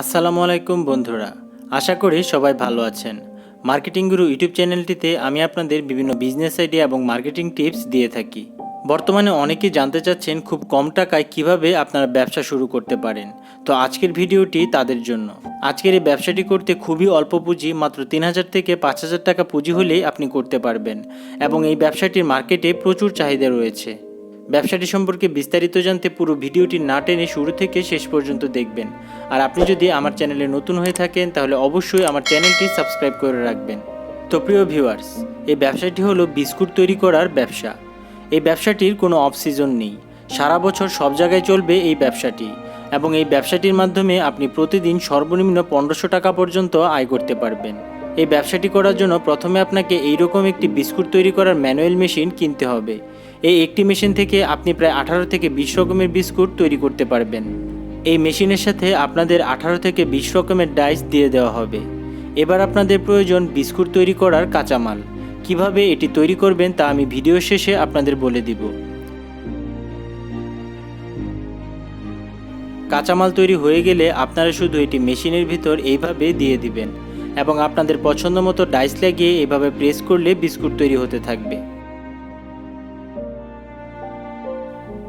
আসসালামু আলাইকুম বন্ধুরা। আশা করি সবাই ভালো আছেন। মার্কেটিং গুরু ইউটিউব চ্যানেলটিতে আমি আপনাদের বিভিন্ন বিজনেস আইডিয়া এবং মার্কেটিং টিপস দিয়ে থাকি। বর্তমানে অনেকেই জানতে চাচ্ছেন খুব কম টাকায় কীভাবে আপনারা ব্যবসা শুরু করতে পারেন। তো আজকের ভিডিওটি তাদের জন্য। আজকের এই ব্যবসাটি করতে খুবই অল্প পুঁজি, মাত্র তিন হাজার থেকে পাঁচ হাজার টাকা পুঁজি হলেই আপনি করতে পারবেন। এবং এই ব্যবসাটির মার্কেটে প্রচুর চাহিদা রয়েছে। ব্যবসাটি সম্পর্কে বিস্তারিত জানতে পুরো ভিডিওটি না টেনে শুরু থেকে শেষ পর্যন্ত দেখবেন। আর আপনি যদি আমার চ্যানেলে নতুন হয়ে থাকেন, তাহলে অবশ্যই আমার চ্যানেলটি সাবস্ক্রাইব করে রাখবেন। তো প্রিয় ভিউয়ার্স, এই ব্যবসাটি হলো বিস্কুট তৈরি করার ব্যবসা। এই ব্যবসাটির কোনো অফ সিজন নেই। সারা বছর সব জায়গায় চলবে এই ব্যবসাটি এবং এই ব্যবসাটির মাধ্যমে আপনি প্রতিদিন সর্বনিম্ন পনেরোশো টাকা পর্যন্ত আয় করতে পারবেন। এই ব্যবসাটি করার জন্য প্রথমে আপনাকে এইরকম একটি বিস্কুট তৈরি করার ম্যানুয়াল মেশিন কিনতে হবে। এই একটি মেশিন থেকে আপনি প্রায় আঠারো থেকে বিশ রকমের বিস্কুট তৈরি করতে পারবেন। এই মেশিনের সাথে আপনাদের আঠারো থেকে বিশ রকমের ডাইস দিয়ে দেওয়া হবে। এবার আপনাদের প্রয়োজন বিস্কুট তৈরি করার কাঁচামাল। কীভাবে এটি তৈরি করবেন তা আমি ভিডিও শেষে আপনাদের বলে দিব। কাঁচামাল তৈরি হয়ে গেলে আপনারা শুধু এটি মেশিনের ভিতর এইভাবে দিয়ে দিবেন। এবং আপনাদের পছন্দ মতো ডাইস লাগিয়ে এভাবে প্রেস করলে বিস্কুট তৈরি হতে থাকবে।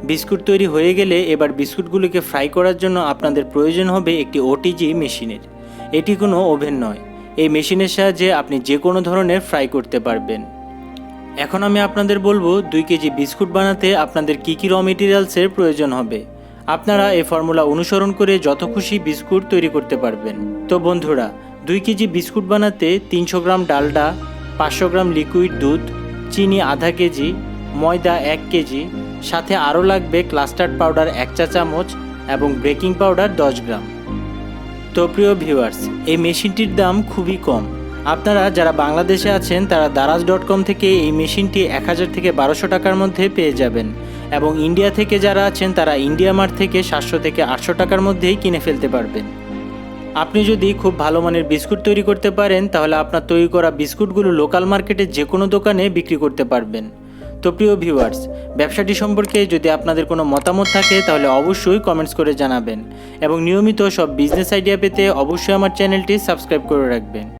বিস্কুট তৈরি হয়ে গেলে এবার বিস্কুটগুলিকে ফ্রাই করার জন্য আপনাদের প্রয়োজন হবে একটি ওটিজি মেশিনের। এটি কোনো ওভেন নয়। এই মেশিনের সাহায্যে আপনি যে কোনো ধরনের ফ্রাই করতে পারবেন। এখন আমি আপনাদের বলব দুই কেজি বিস্কুট বানাতে আপনাদের কী কী র মেটেরিয়ালসের প্রয়োজন হবে। আপনারা এই ফর্মুলা অনুসরণ করে যত খুশি বিস্কুট তৈরি করতে পারবেন। তো বন্ধুরা দুই কেজি বিস্কুট বানাতে তিনশো গ্রাম ডালডা, পাঁচশো গ্রাম লিকুইড দুধ, চিনি আধা কেজি, ময়দা এক কেজি, সাথে আরও লাগবে ক্লাস্টার্ড পাউডার এক চা চামচ এবং বেকিং পাউডার দশ গ্রাম। তো প্রিয় ভিউয়ার্স, এই মেশিনটির দাম খুবই কম। আপনারা যারা বাংলাদেশে আছেন, তারা দারাজ ডট কম থেকে এই মেশিনটি এক হাজার থেকে বারোশো টাকার মধ্যে পেয়ে যাবেন এবং ইন্ডিয়া থেকে যারা আছেন, তারা ইন্ডিয়া মার্ট থেকে সাতশো থেকে আটশো টাকার মধ্যেই কিনে ফেলতে পারবেন। আপনি যদি খুব ভালো মানের বিস্কুট তৈরি করতে পারেন, তাহলে আপনার তৈরি করা বিস্কুটগুলো লোকাল মার্কেটে যে কোনো দোকানে বিক্রি করতে পারবেন। তো প্রিয় ভিউয়ার্স, ব্যবসাটি সম্পর্কে যদি আপনাদের কোনো মতামত থাকে, তাহলে অবশ্যই কমেন্টস করে জানাবেন। এবং নিয়মিত সব বিজনেস আইডিয়া পেতে অবশ্যই আমার চ্যানেলটি সাবস্ক্রাইব করে রাখবেন।